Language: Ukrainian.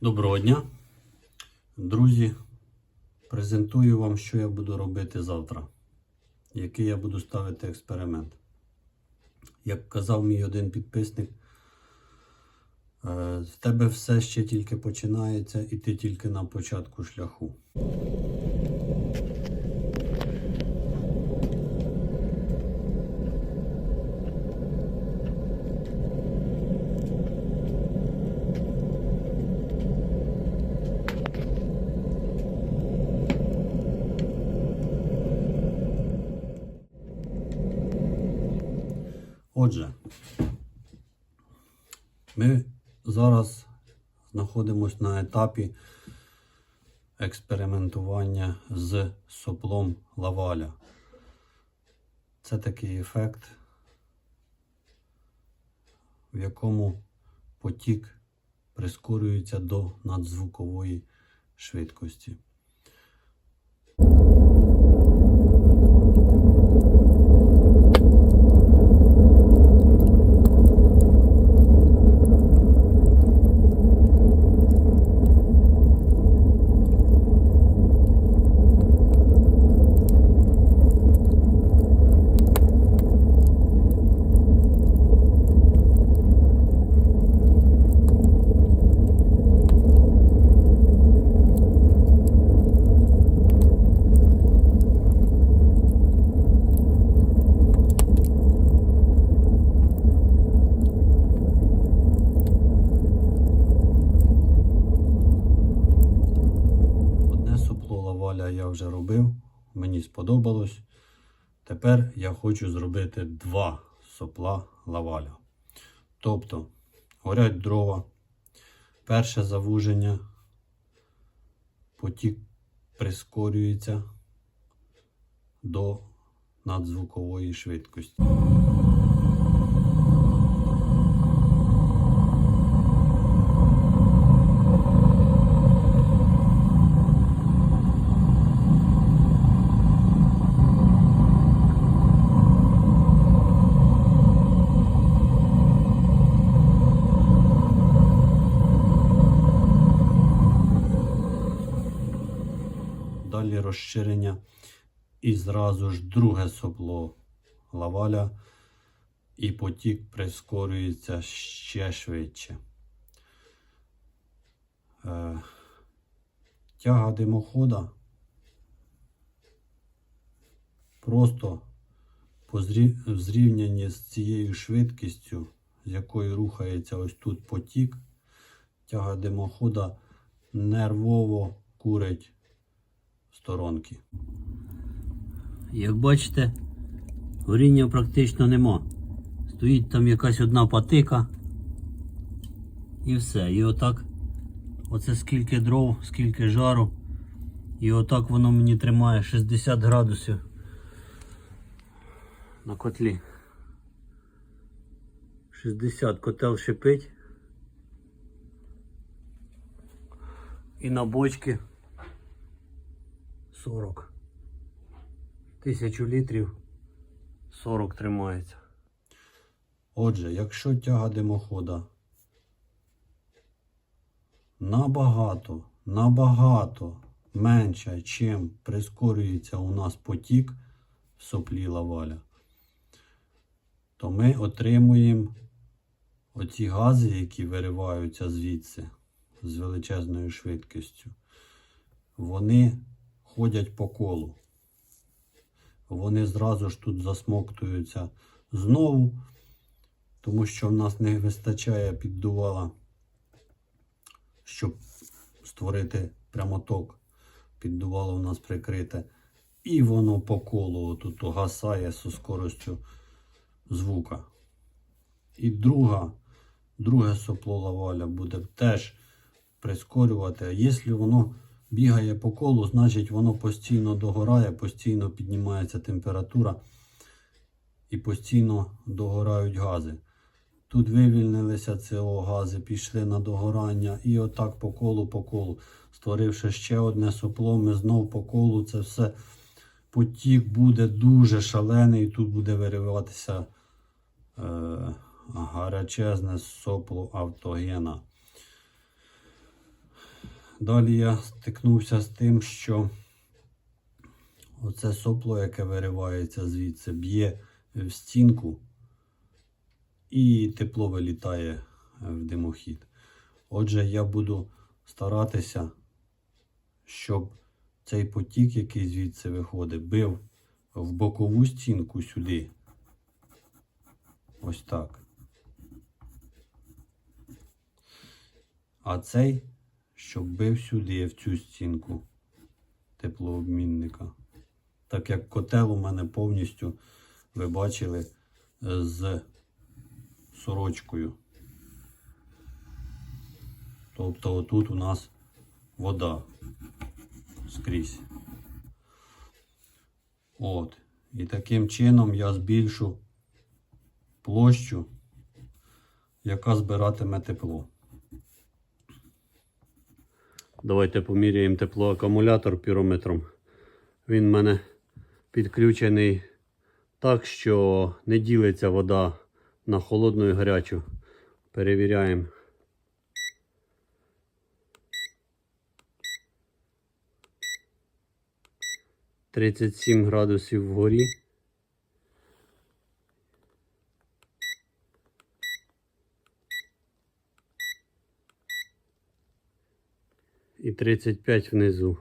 Доброго дня, друзі. Презентую вам, що я буду робити завтра, який я буду ставити експеримент. Як казав мій один підписник, з в тебе все ще тільки починається, і ти тільки на початку шляху. Отже, ми зараз знаходимося на етапі експериментування з соплом лаваля. Це такий ефект, в якому потік прискорюється до надзвукової швидкості. Одне сопло лаваля я вже робив, мені сподобалось. Тепер я хочу зробити два сопла лаваля. Тобто, горять дрова, перше завуження, потік прискорюється до надзвукової швидкості. Далі розширення. І зразу ж друге сопло лаваля, і потік прискорюється ще швидше. Е, тяга димохода. Просто по зрівнянні з цією швидкістю, з якою рухається ось тут потік, тяга димохода нервово курить сторонки. Як бачите, горіння практично нема. Стоїть там якась одна патика. І все. І отак, оце скільки дров, скільки жару. І отак воно мені тримає 60 градусів на котлі. 60 котел шипить. І на бочки 40. Тисячу літрів 40 тримається. Отже, якщо тяга димохода набагато, набагато менша, чим прискорюється у нас потік в соплі лаваля, то ми отримуємо оці гази, які вириваються звідси з величезною швидкістю. Вони ходять по колу. Вони зразу ж тут засмоктуються знову, тому що в нас не вистачає піддувала, щоб створити прямоток. Піддувало у нас прикрите. І воно по колу тут гасає зі скоростю звука. І друга, друге сопло лаваля буде теж прискорювати. А якщо воно бігає по колу, значить воно постійно догорає, постійно піднімається температура і постійно догорають гази. Тут вивільнилися СО гази, пішли на догорання і отак по колу, по колу. Створивши ще одне сопло, ми знов по колу це все. Потік буде дуже шалений, тут буде вириватися е, гарячезне сопло автогена. Далі я стикнувся з тим, що оце сопло, яке виривається звідси, б'є в стінку і тепло вилітає в димохід. Отже, я буду старатися, щоб цей потік, який звідси виходить, бив в бокову стінку сюди. Ось так. А цей, щоб бив сюди, в цю стінку теплообмінника. Так як котел у мене повністю, ви бачили, з сорочкою. Тобто отут у нас вода скрізь. От. І таким чином я збільшу площу, яка збиратиме тепло. Давайте поміряємо тепло акумулятор пірометром. Він в мене підключений так, що не ділиться вода на холодну і гарячу. Перевіряємо. Тридцять сім градусів вгорі. І 35 внизу.